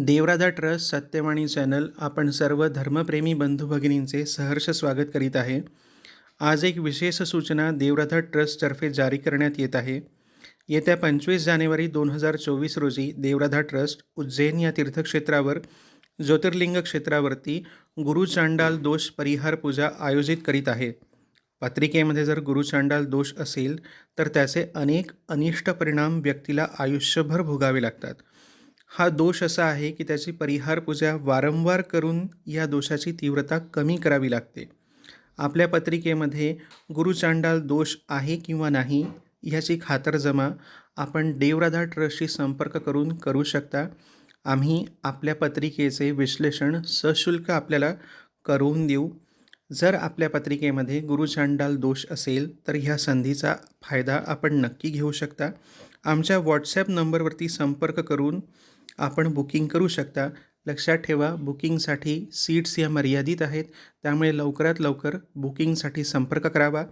देवराधा trust Satyavani channel आपण सर्व धर्मप्रेमी बंधू भगिनींचे सहर्ष स्वागत करीत आहे. आज एक विशेष सूचना देवराधा ट्रस्टतर्फे जारी करण्यात येत आहे. येत्या पंचवीस जानेवारी दोन हजार चोवीस रोजी देवराधा ट्रस्ट उज्जैन या तीर्थक्षेत्रावर ज्योतिर्लिंग क्षेत्रावरती गुरुचांडाल दोष परिहार पूजा आयोजित करीत आहे. पत्रिकेमध्ये जर गुरुचांडाल दोष असेल तर त्याचे अनेक अनिष्ट परिणाम व्यक्तीला आयुष्यभर भोगावे लागतात. हा दोष असा आहे की त्याची परिहार पूजा वारंवार करून या दोषाची तीव्रता कमी करावी लागते. आपल्या पत्रिकेमध्ये गुरुचांडाल दोष आहे किंवा नाही ह्याची खातरजमा आपण देवराधा ट्रस्टशी संपर्क करून करू शकता. आम्ही आपल्या पत्रिकेचे विश्लेषण सशुल्क आपल्याला करून देऊ. जर आपल्या पत्रिकेमध्ये गुरुचांडाल दोष असेल तर ह्या संधीचा फायदा आपण नक्की घेऊ शकता. आमच्या व्हॉट्सॲप नंबरवरती संपर्क करून आपण बुकिंग करू शकता. लक्षात ठेवा बुकिंगसाठी सीट्स या मर्यादित आहेत. त्यामुळे लवकरात लवकर बुकिंगसाठी संपर्क करावा.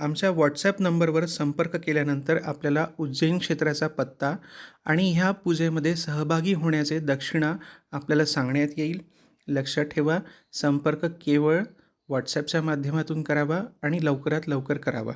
आमच्या व्हॉट्सॲप नंबरवर संपर्क केल्यानंतर आपल्याला उज्जैन क्षेत्राचा पत्ता आणि ह्या पूजेमध्ये सहभागी होण्याचे दक्षिणा आपल्याला सांगण्यात येईल. लक्षात ठेवा संपर्क केवळ व्हॉट्सॲपच्या माध्यमातून करावा आणि लवकरात लवकर करावा.